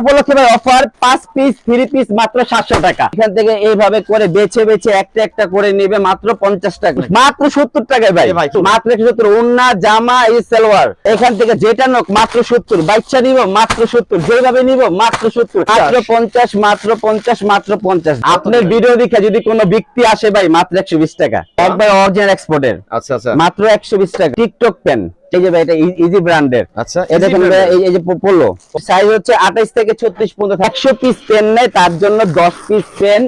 উপলক্ষে ভাই অফার পাঁচ পিস থ্রি পিস মাত্র সাতশো টাকা। এখান থেকে এইভাবে করে বেছে বেছে একটা একটা করে নিবে মাত্র পঞ্চাশ টাকা। মাত্র সত্তর টাকায় ভাই। মাত্র সত্তর উন্না জামা এই সালোয়ার। এখান থেকে যেটা নোক মাত্র সত্তর। বাচ্চা নিব মাত্র সত্তর। যেভাবে নিব মাত্র সত্তর। মাত্র পঞ্চাশ মাত্র পঞ্চাশ মাত্র পঞ্চাশ। আপনার ভিডিও দেখে যদি কোনো ব্যক্তি আসে ভাই মাত্র একশো বিশ টাকা। একবার অরিজিনাল এক্সপোর্টের আচ্ছা আচ্ছা। মাত্র একশো বিশ টাকা। টিকটক পেন এই যে ভাই এটা ইজি ব্র্যান্ডের আচ্ছা এই যে পড়ল সাইজ হচ্ছে আঠাইশ থেকে ছত্রিশ পর্যন্ত একশো পিস পেন নেয় তার জন্য দশ পিস পেন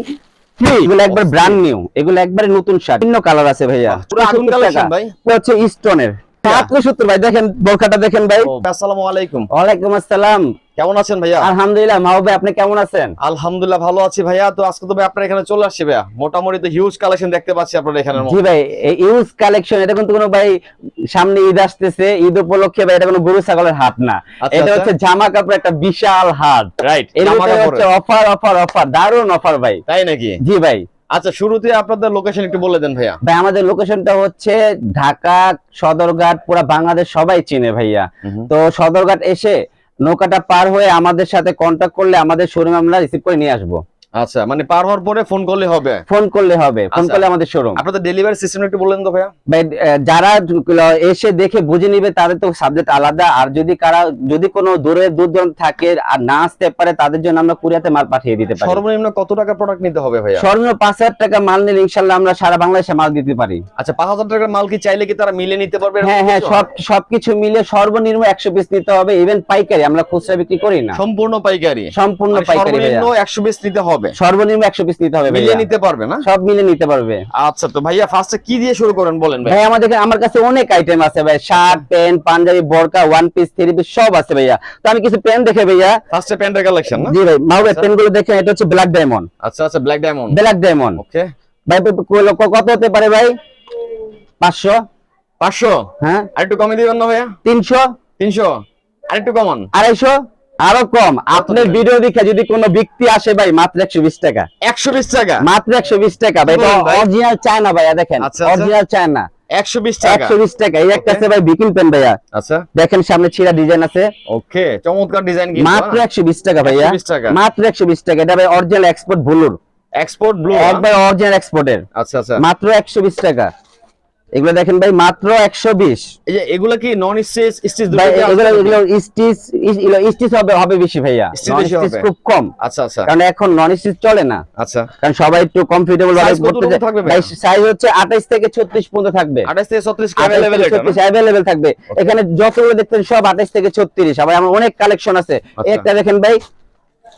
এগুলো একবার ব্র্যান্ড নিউ এগুলো একবারে নতুন শার্ট। ভিন্ন কালার আছে ভাইয়া। পুরো আগুন কালেকশন ভাই। হচ্ছে স্টোনের মাত্র সত্তর ভাই দেখেন বোরখাটা দেখেন ভাই। আসসালামু আলাইকুম। ওয়ালাইকুম আসসালাম। কেমন আছেন ভাইয়া? আলহামদুলিল্লাহ মাহবুব ভাই আপনি কেমন আছেন? আলহামদুলিল্লাহ ভালো আছি ভাইয়া। তো আজকে তো ভাই আপনার এখানে চলে আসছি ভাইয়া। মোটামুটি তো হিউজ কালেকশন দেখতে পাচ্ছি আপনার এখানে জি ভাই ইউজ কালেকশন এটা কিন্তু কোনো ভাই সামনে ঈদ আসতেছে ঈদ উপলক্ষে ভাই এটা কোনো গরু ছাগলের হাট না। আচ্ছা, এটা আচ্ছা। হচ্ছে জামা কাপড় একটা বিশাল হাট। রাইট মধ্যে হচ্ছে অফার অফার অফার দারুণ অফার ভাই। তাই নাকি? জি ভাই। আচ্ছা শুরুতে আপনাদের লোকেশন একটু বলে দেন ভাইয়া। ভাই আমাদের লোকেশনটা হচ্ছে ঢাকা সদরঘাট পুরো বাংলাদেশ সবাই চিনে ভাইয়া। তো সদরঘাট এসে নৌকাটা পার হয়ে আমাদের সাথে কন্ট্যাক্ট করলে আমাদের শোরুমে আমরা রিসিভ করে নিয়ে আসব। আচ্ছা মানে পার হওয়ার পরে ফোন করলে হবে? ফোন করলে হবে ফোন আচ্ছা। করলে আমাদের শোরুম আপনাদের ডেলিভারি সিস্টেম একটু বলেন তো ভাইয়া। ভাই যারা এসে দেখে বুঝে নিবে তাদের তো সাবজেক্ট আলাদা। আর যদি কারা যদি কোনো দূরে দূর দূরান্ত থাকে আর না আসতে পারে তাদের জন্য আমরা কুরিয়াতে মাল পাঠিয়ে দিতে পারি। সর্বনিম্ন কত টাকা প্রোডাক্ট নিতে হবে ভাইয়া? সর্বনিম্ন পাঁচ হাজার টাকা মাল নিলে ইনশাল্লাহ আমরা সারা বাংলাদেশে মাল দিতে পারি। আচ্ছা পাঁচ হাজার টাকার মাল কি চাইলে কি তারা মিলে নিতে পারবে হ্যাঁ হ্যাঁ সব সবকিছু মিলে সর্বনিম্ন একশো পিস নিতে হবে। ইভেন পাইকারি আমরা খুচরা বিক্রি করি না। সম্পূর্ণ পাইকারি। সম্পূর্ণ মানে পাইকারি সর্বনিম্ন একশো পিস নিতে হবে। সর্বনিম্ন একশো পিস নিতে হবে মিলিয়ে নিতে পারবে না? সব মিলে নিতে পারবে। আচ্ছা তো ভাইয়া ফার্স্টে কি দিয়ে শুরু করেন বলেন ভাই আমাদের আমার কাছে অনেক আইটেম আছে ভাই শার্ট প্যান্ট পাঞ্জাবি বোরকা ওয়ান পিস থ্রি পিস সব আছে ভাইয়া। তো আমি কিছু পেন দেখে ভাইয়া ফার্স্টে প্যান্টের কালেকশন না? জি ভাই মাহবুব আচ্ছা। পেনগুলো দেখেন এটা হচ্ছে ব্ল্যাক ডায়মন্ড আচ্ছা আচ্ছা black diamond black diamond okay ভাই কত হতে পারে ভাই? পাঁচশো। পাঁচশো? হ্যাঁ। আর একটু কমে দিবেন না ভাইয়া? তিনশো। তিনশো? আর একটু কমান। আড়াইশো। আরও কম। আপনার? ভিডিও দেখে যদি কোনো ব্যক্তি আসে ভাই মাত্র একশো বিশ টাকা। একশো বিশ টাকা? মাত্র একশো বিশ টাকা ভাই? অরিজিনাল চায়না ভাইয়া দেখেন। আচ্ছা, আচ্ছা। অরিজিনাল চায়না একশো বিশ টাকা। একশো বিশ টাকা। এই একটা আছে ভাই বিকিন পেন ভাইয়া। আচ্ছা। দেখেন সামনে ছিঁড়া ডিজাইন আছে। ওকে চমৎকার ডিজাইন মাত্র একশো বিশ টাকা ভাইয়া। মাত্র একশো বিশ টাকা। এটা ভাই অরিজিনাল এক্সপোর্ট ভুলুর এক্সপোর্ট ব্লু একবার অরিজিনাল এক্সপোর্টের আচ্ছা আচ্ছা। মাত্র একশো বিশ টাকা। এগুলো দেখেন ভাই মাত্র একশো বিশ। এই যে এগুলা কি নন স্টিচ স্টিচ ভাই এগুলো এগুলো স্টিচ স্টিচ হবে হবে বেশি ভাইয়া। স্টিচ খুব কম। আচ্ছা আচ্ছা। কারণ এখন নন স্টিচ চলে না। আচ্ছা। কারণ সবাই একটু কমফোর্টেবল ভাবে যায়। থাকবে ভাই সাইজ হচ্ছে 28 থেকে 36 পর্যন্ত থাকবে। আঠাশ থেকে ছত্রিশ 28 অ্যাভেলেবেল এটা 36 অ্যাভেলেবেল থাকবে। এখানে যতগুলো দেখতেন সব 28 থেকে 36 আবার আমার অনেক কালেকশন আছে। আচ্ছা। একটা দেখেন ভাই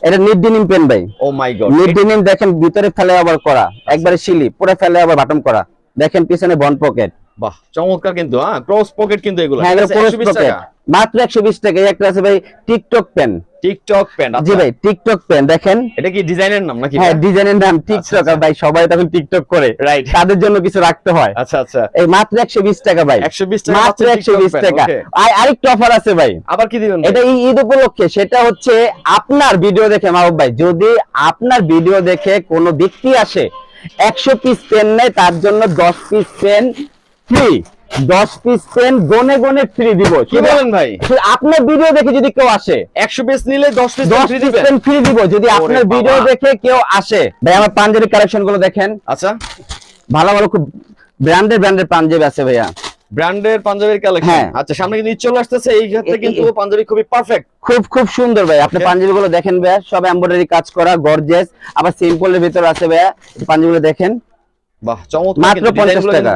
এটা নিট ডিনিম পেন ভাই। ও মাই গড ডিনিম দেখেন ভিতরে ফেলে আবার করা। একবারে শিলি পুরো ফেলে আবার বাটন করা। দেখেন পিছনে বন পকেট বাহ চমৎকার কিন্তু হ্যাঁ ক্রস পকেট কিন্তু এগুলো। হ্যাঁ ঠিক আছে, 120 পকেট মাত্র 120 টাকা। একটা আছে ভাই টিকটক পেন টিকটক প্যান্ট জি ভাই টিকটক পেন দেখেন। এটা কি ডিজাইনের নাম নাকি হ্যাঁ ডিজাইনের নাম টিকটক আচ্ছা। আর ভাই সবাই তখন টিকটক করে। রাইট তাদের জন্য কিছু রাখতে হয়। আচ্ছা আচ্ছা। এই মাত্র একশো বিশ টাকা ভাই। একশো বিশ টাকা মাত্র মাত্র একশো TikTok বিশ pen, টাকা। okay। আর আরেকটা অফার আছে ভাই। আবার কি দিবেন এটা ঈদ উপলক্ষে। সেটা হচ্ছে আপনার ভিডিও দেখে মাহবুব ভাই যদি আপনার ভিডিও দেখে কোনো ব্যক্তি আসে একশো পিস পেন নেয় তার জন্য দশ পিস পেন ফ্রি দশ পিস পেন গনে গনে ফ্রি দিব। কি বলেন ভাই? আপনার ভিডিও দেখে যদি কেউ আসে একশো পিস নিলে দশ পিস দশ পিস পেন ফ্রি দিব যদি আপনার ভিডিও দেখে কেউ আসে। ভাই আমার পাঞ্জাবি কালেকশনগুলো দেখেন। আচ্ছা। ভালো ভালো খুব ব্র্যান্ডের ব্র্যান্ডের পাঞ্জাবি আছে ভাইয়া। ব্র্যান্ডের পাঞ্জাবির কালেকশন হ্যাঁ। আচ্ছা সামনে কিন্তু ঈদ চলে আসতেছে এই ক্ষেত্রে কিন্তু পাঞ্জাবি খুবই পারফেক্ট খুব খুব সুন্দর ভাই। আপনি. পাঞ্জাবি গুলো দেখেন ভাই সব এমব্রয়ডারি কাজ করা গর্জিয়াস আবার সিম্পল এর ভিতর আছে ভাইয়া পাঞ্জাবি গুলো দেখেন। মাত্র পঞ্চাশ টাকা।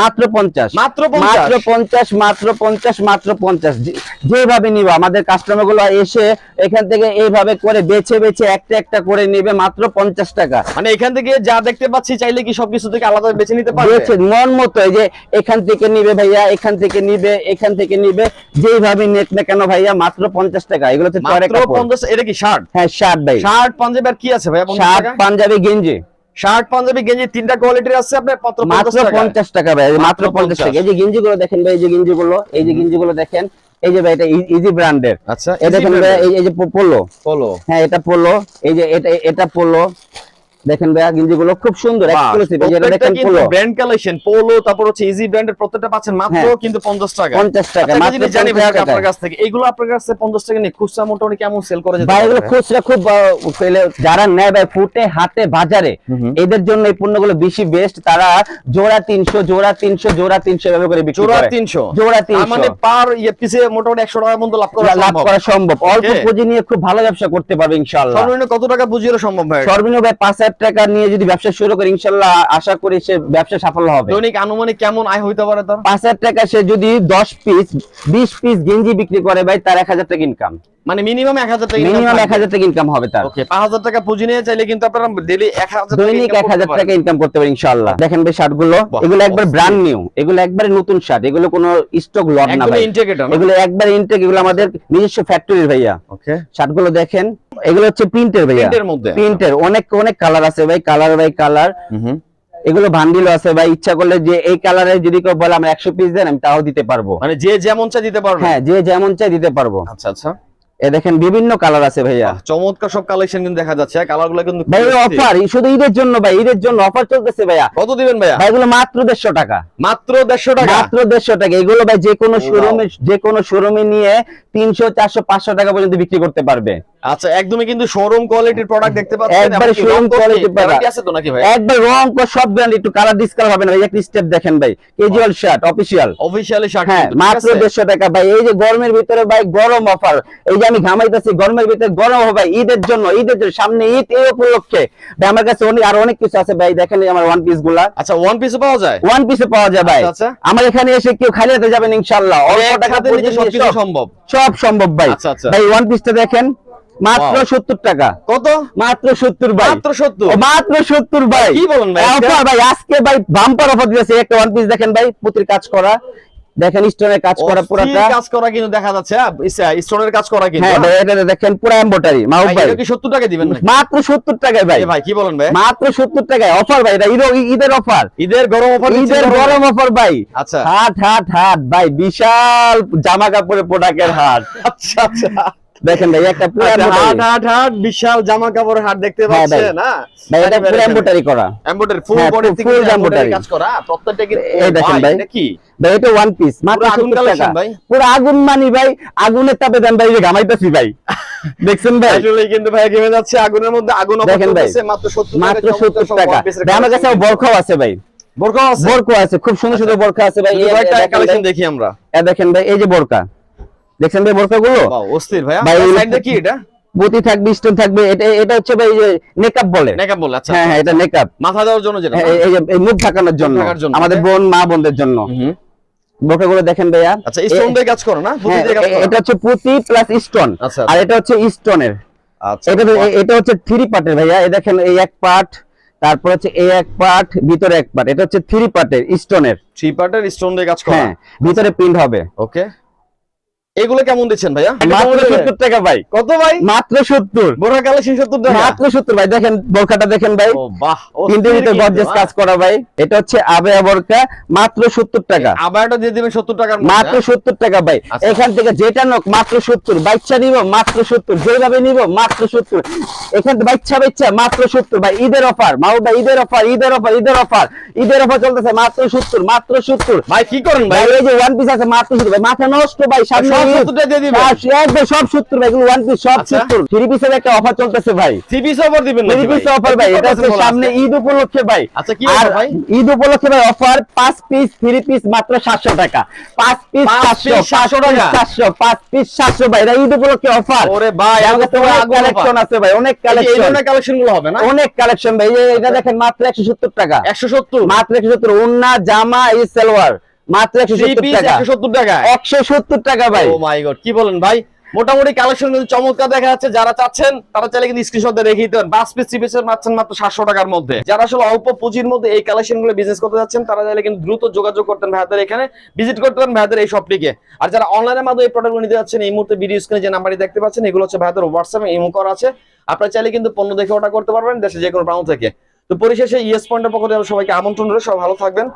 মাত্র পঞ্চাশ। মাত্র মাত্র পঞ্চাশ মাত্র পঞ্চাশ মাত্র পঞ্চাশ। যে- যেভাবে নিব আমাদের কাস্টমারগুলো এসে এখান থেকে এইভাবে করে বেছে বেছে একটা একটা করে নিবে মাত্র পঞ্চাশ টাকা। মানে এখান থেকে যা দেখতে পাচ্ছি চাইলে কি সবকিছু থেকে আলাদা বেছে নিতে পারবে? মন মতো যে এখান থেকে নিবে ভাইয়া এখান থেকে নিবে এখান থেকে নিবে যেভাবে নেট না কেন ভাইয়া মাত্র পঞ্চাশ টাকা। এগুলো তো পঞ্চাশ এটা কি শার্ট হ্যাঁ শার্ট ভাই। শার্ট পাঞ্জাবি আর কি আছে ভাই শার্ট পাঞ্জাবি গেঞ্জি। শার্ট পাঞ্জাবি গেঞ্জি তিনটা কোয়ালিটির আছে আপনার মাত্র মাত্র 50 টাকা পঞ্চাশ টাকা ভাই মাত্র মাত্র পঞ্চাশ 50 টাকা এই যে গেঞ্জি গুলো দেখেন ভাই এই যে গেঞ্জি গুলো এই যে গেঞ্জি গুলো দেখেন এই যে ভাই এটা ইজি ব্র্যান্ডের আচ্ছা এটা দেখেন ভাই এই যে পোলো। পোলো। হ্যাঁ এটা পোলো। এই যে এটা এটা পোলো। দেখেন ভাইয়া গেঞ্জিগুলো খুব সুন্দর এক্সক্লুসিভ যেটা দেখেন পোলো ব্র্যান্ড কালেকশন পোলো তারপর হচ্ছে ইজি ব্র্যান্ডের প্রত্যেকটা পাচ্ছেন মাত্র হ্যাঁ। কিন্তু 50 টাকা। 50 টাকা, আচ্ছা, মাত্র জানি 50 ভাই আপনার কাছ থেকে এগুলো আপনার কাছে 50 টাকা নিয়ে খুচরা মোটামুটি কেমন সেল করে যেতে ভাই এগুলো খুচরা খুব পেলে যারা নেয় ভাই ফুটে হাতে বাজারে। এদের জন্য এই পণ্যগুলো বেশি বেস্ট তারা জোড়া তিনশো জোড়া তিনশো জোড়া তিনশো এভাবে করে বিক্রি করে জোড়া করে। 300 জোড়া 300 মানে পার ইয়ে পিছে মোটামুটি 100 টাকার মতো লাভ করা লাভ করা সম্ভব। অল্প পুঁজি নিয়ে খুব ভালো ব্যবসা করতে পারবে ইনশাআল্লাহ। সর্বনিম্ন কত টাকা পুঁজি হলে সম্ভব ভাই? সর্বনিম্ন ভাই পাঁচ হাজার টাকা নিয়ে যদি ব্যবসা শুরু করে ইনশাল্লাহ আশা করি সে ব্যবসা সাফল্য হবে। দৈনিক আনুমানিক কেমন আয় হইতে পারে তার? পাঁচ হাজার টাকা সে যদি দশ পিস বিশ পিস গেঞ্জি বিক্রি করে ভাই তার এক হাজার টাকা ইনকাম মানে মিনিমাম 1000 টাকা মিনিমাম এক হাজার টাকা ইনকাম হবে তার। ওকে 5000 টাকা পুঁজি নিয়ে চাইলে কিন্তু আপনারা ডেইলি 1000 দৈনিক income এক হাজার করতে পারেন। টাকা ইনকাম করতে পারে ইনশাল্লাহ। দেখেন ভাই শার্টগুলো এগুলো একবার। ব্র্যান্ড নিউ এগুলো একবারে নতুন শার্ট এগুলো কোনো স্টক লট না ভাই। এগুলো একবার ইনটেক এগুলো আমাদের নিজস্ব ফ্যাক্টরির ভাইয়া। ওকে শার্টগুলো দেখেন এগুলো হচ্ছে প্রিন্টের ভাইয়া। প্রিন্টের মধ্যে। প্রিন্টের অনেক অনেক কালার আছে ভাই কালার বাই কালার এগুলো ভান্ডিলও আছে ভাই ইচ্ছা করলে যে এই কালারে যদি কেউ বলে আমরা একশো পিস দেন আমি তাও দিতে পারব। মানে যে যেমন চা দিতে পারবে। হ্যাঁ যে যেমন চাই দিতে পারব। আচ্ছা আচ্ছা। এ দেখেন বিভিন্ন কালার আছে ভাইয়া। চমৎকার সব কালেকশন কিন্তু দেখা যাচ্ছে। কালারগুলো কিন্তু ভাই। অফার শুধু ঈদের জন্য ভাই ঈদের জন্য অফার চলতেছে ভাইয়া। কত দিবেন ভাইয়া? ভাই এগুলো মাত্র দেড়শো টাকা। মাত্র দেড়শো টাকা? মাত্র দেড়শো টাকা। এগুলো ভাই যে কোনো. শোরুমে যে কোনো শোরুমে নিয়ে তিনশো চারশো পাঁচশো টাকা পর্যন্ত বিক্রি করতে পারবে। আচ্ছা একদমই কিন্তু শোরুম কোয়ালিটির প্রোডাক্ট দেখতে পাচ্ছেন। একবারে কি? product। Guarantee আছে তো নাকি ভাই? একবার রং কর সব ব্র্যান্ড একটু কালার ডিসকালার হবে না ভাই একটা স্টেপ দেখেন ভাই। ক্যাজুয়াল শার্ট অফিশিয়ালি শার্ট হ্যাঁ মাত্র দেড়শো টাকা ভাই এই যে গরমের ভিতরে ভাই গরম অফার এই যে আমি ঘামাইতেছি গরমের ভিতরে গরম হবে ভাই ঈদের জন্য ঈদের জন্য সামনে ঈদ এই উপলক্ষে। ভাই আমার কাছে অনেক আরও অনেক কিছু আছে ভাই দেখেন আমার ওয়ান পিসগুলা। আচ্ছা ওয়ান পিসও পাওয়া যায়? ওয়ান পিসে পাওয়া যায় ভাই। আচ্ছা, আচ্ছা। আমার এখানে এসে কেউ খালি হাতে যাবেন ইনশাল্লাহ অল্প এক টাকা হাতে নিতে পুঁজি নিয়ে সবকিছু সম্ভব। সব সম্ভব ভাই। আচ্ছা, আচ্ছা। ভাই ওয়ান পিসটা দেখেন। মাত্র সত্তর টাকা। কত? মাত্র সত্তর ভাই। মাত্র 70 ও, মাত্র সত্তর ভাই কি বলেন ভাই? আজকে? অফার ভাই আজকে ভাই বাম্পার অফার দিয়েছে একটা ওয়ান পিস দেখেন ভাই পুতির কাজ করা। দেখেন স্টোনের কাজ করা পুরাটা। কাজ করা কিন্তু দেখা যাচ্ছে স্টোনের কাজ করা কিন্তু হ্যাঁ এটা দেখেন পুরো এমব্রয়ডারি মাহবুব ভাই, ভাই। এটা কি 70 টাকা দিবেন নাকি? মাত্র সত্তর টাকায় ভাই। ভাই কি বলেন ভাই? মাত্র সত্তর টাকায়। অফার ভাই এটা ঈদের অফার ঈদের গরম অফার ঈদের গরম অফার ভাই। আচ্ছা। হাট হাট হাট। ভাই বিশাল জামা কাপড়ের প্রোডাক্টের হাট। আচ্ছা আচ্ছা। দেখেন ভাই একটা পুরো আচ্ছা, হাট হাট হাট বিশাল জামা কাপড়ের হাট দেখতে হ্যাঁ, পাচ্ছেন না ভাই এটা পুরো এমব্রয়ডারি করা। এমব্রয়ডারি ফুল হ্যাঁ, বডি থেকে full এমব্রয়ডারি কাজ করা প্রত্যেকটা কিন্তু এই দেখেন ভাই। এটা কি? ভাই এটা ওয়ান পিস মাত্র আগুন 70 টাকা। পুরো আগুন মানি ভাই আগুনের তাপে দেন ভাই ঘামাইতেছি ভাই। দেখছেন ভাই? আসলে কিন্তু ভাই গেমে যাচ্ছে আগুনের মধ্যে আগুন দেখেন মাত্র 70 মাত্র টাকা সত্তর টাকা। ভাই আমার কাছে বরখাও আছে ভাই। বোরকা আছে? বরখা আছে খুব সুন্দর সুন্দর বরখা আছে ভাই। এই- একটা কালেকশন দেখি আমরা। এ দেখেন ভাই এই যে বরকা দেখছেন ভাই বরকা গুলো অস্থির ভাই, এই- সাইড দেখি এটা? পুঁতি থাকবে স্টোন থাকবে এটা এটা হচ্ছে ভাই নেকআপ বলে। মেকআপ বল আচ্ছা হ্যাঁ হ্যাঁ এটা নেকআপ মাথা দেওয়ার জন্য যেটা হ্যাঁ, এই- মুখ ঢাকানোর জন্য। ঢাকার জন্য, আমাদের বোন মা বোনদের জন্য। বোরকা গুলো দেখেন ভাইয়া। আচ্ছা স্টোন দিয়ে কাজ করো না? পুঁতি হ্যাঁ, দিয়ে কাজ করো। এটা হচ্ছে পুঁতি প্লাস স্টোন আচ্ছা আর এটা হচ্ছে স্টোনের আচ্ছা এটা এটা হচ্ছে থ্রি পার্টের ভাইয়া। এই দেখেন এই এক পার্ট তারপর হচ্ছে এই এক পার্ট ভিতরে এক পার্ট এটা হচ্ছে থ্রি পার্টের স্টোনের থ্রি পার্টের স্টোন দিয়ে কাজ করা। হ্যাঁ ভিতরে প্রিন্ট হবে। ওকে এগুলো কেমন দিচ্ছেন ভাইয়া? মাত্র সত্তর টাকা ভাই। কত ভাই? মাত্র সত্তর। বোরকা কালেকশন 70 টাকা? মাত্র সত্তর ভাই দেখেন বোরখাটা দেখেন ভাই। ও বাহ কিন্তু ভিতরে গর্জেস কাজ করা ভাই। এটা হচ্ছে আবেয়া বোরকা মাত্র সত্তর টাকা। আবারটা দিয়ে দিবেন 70 টাকার মাত্র? সত্তর টাকা ভাই। এখান থেকে যেটা নোক মাত্র সত্তর। বাচ্চা নিব মাত্র সত্তর। যেভাবে নিব মাত্র সত্তর। এখান থেকে বাচ্চা বাচ্চা মাত্র সত্তর ভাই। ঈদের অফার ভাই ঈদের অফার ঈদের অফার ঈদের অফার। ঈদের অফার চলতেছে মাত্র সত্তর মাত্র সত্তর। ভাই কি করেন ভাই? ভাই এই যে ওয়ান পিস আছে মাত্র সত্তর ভাই। মাথা নষ্ট ভাই সামনে সব ঈদ। 70 টা দিয়ে দিবেন? একদম সব সত্তর ভাই ওয়ান পিস সব। সত্তর। থ্রি পিসের একটা অফার চলতেছে ভাই। থ্রি পিস অফার দিবেন থ্রি পিস অফার ভাই এটা হচ্ছে সামনে ঈদ উপলক্ষে ভাই। আচ্ছা, কি ভাই? ঈদ উপলক্ষে ভাই অফার পাঁচ পিস থ্রি পিস মাত্র সাতশো টাকা। পাঁচ পিস পাঁচ সাতশো টাকা? সাতশো পাঁচ পিস সাতশো ভাই এটা ঈদ উপলক্ষে অফার ওরে ভাই আমাকে তো অনেক কালেকশন আছে ভাই অনেক কালেকশন ধরনের কালেকশনগুলো হবে না? অনেক কালেকশন ভাই এটা দেখেন মাত্র একশো সত্তর টাকা। 170 মাত্র একশো সত্তর। জামা এই সালোয়ার মাত্র টাকা 170 টাকা। একশো সত্তর টাকা ভাই। ও মাই গড কি বলেন ভাই? মোটামুটি কালেকশন কিন্তু চমৎকার দেখা যাচ্ছে। যারা চাচ্ছেন তারা চাইলে কিন্তু স্ক্রিনশট রেখে দিতে পারেন। পিস পিসের পাচ্ছেন মাত্র সাতশো টাকার মধ্যে। যারা আসলে অল্প পুঁজির মধ্যে এই কালেকশনগুলো বিজনেস করতে যাচ্ছেন তারা চাইলে কিন্তু দ্রুত যোগাযোগ করতেন এখানে। ভিজিট করতে পারেন এই শপটিকে আর যারা অনলাইনের মাধ্যমে এই প্রোডাক্টগুলো নিতে যাচ্ছেন এই মুহূর্তে ভিডিও স্ক্রিনে যে নাম্বারটি দেখতে পাচ্ছেন এগুলো হচ্ছে ভাইয়াদের হোয়াটসঅ্যাপে ইমো করা আছে। আপনারা চাইলে কিন্তু পণ্য দেখে ওটা করতে পারবেন দেশে যে কোনো প্রান্ত থেকে। তো পরিশেষে ইয়েস পয়েন্টের পক্ষ থেকে সবাইকে আমন্ত্রণ রইল। সবাই ভালো থাকবেন।